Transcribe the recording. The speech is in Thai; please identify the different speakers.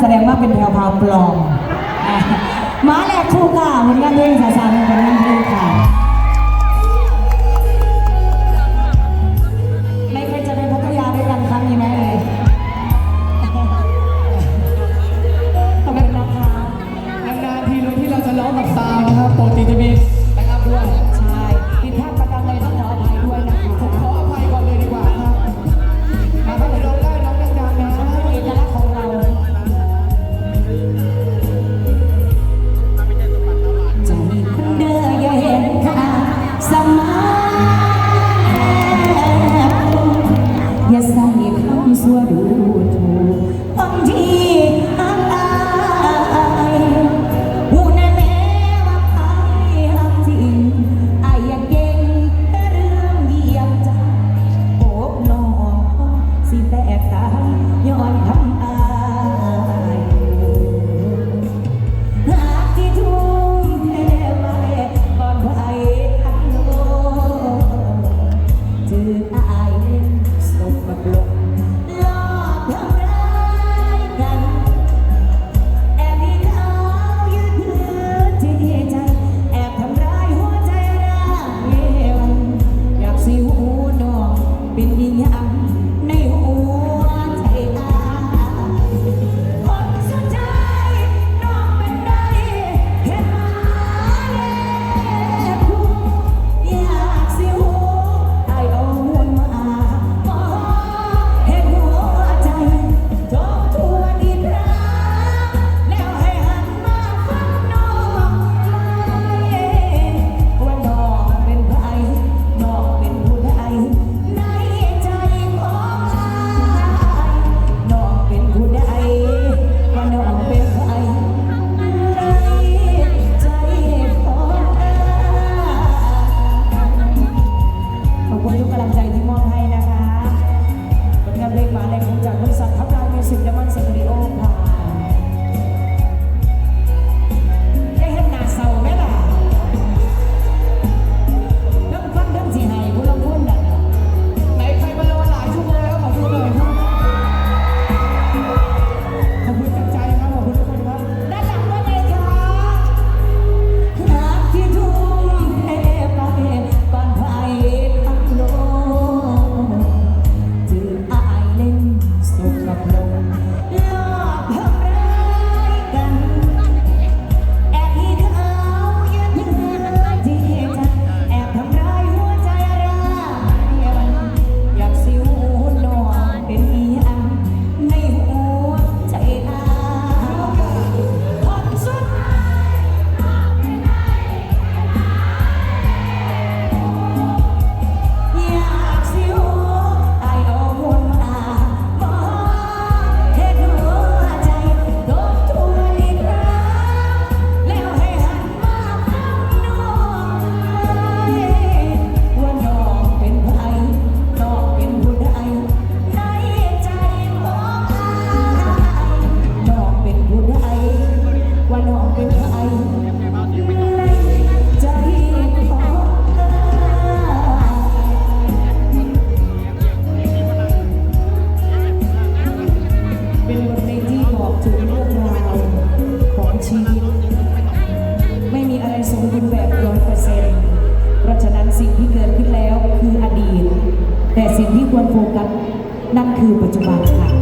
Speaker 1: แสดงว่าเป็นแพรวพาว
Speaker 2: ป
Speaker 1: ลอ
Speaker 2: มม้า
Speaker 1: แหลกคู่ค่ะผลงานเพลงสาสา
Speaker 2: ร
Speaker 1: ผนงานเพลงค่ะ ชีวิต ไม่มีอะไรสมบูรณ์แบบร้อยเปอร์เซ็นต์เพราะฉะนั้นสิ่งที่เกิดขึ้นแล้วคืออดีต แต่สิ่งที่ควรโฟกัสนั่นคือปัจจุบันค่ะ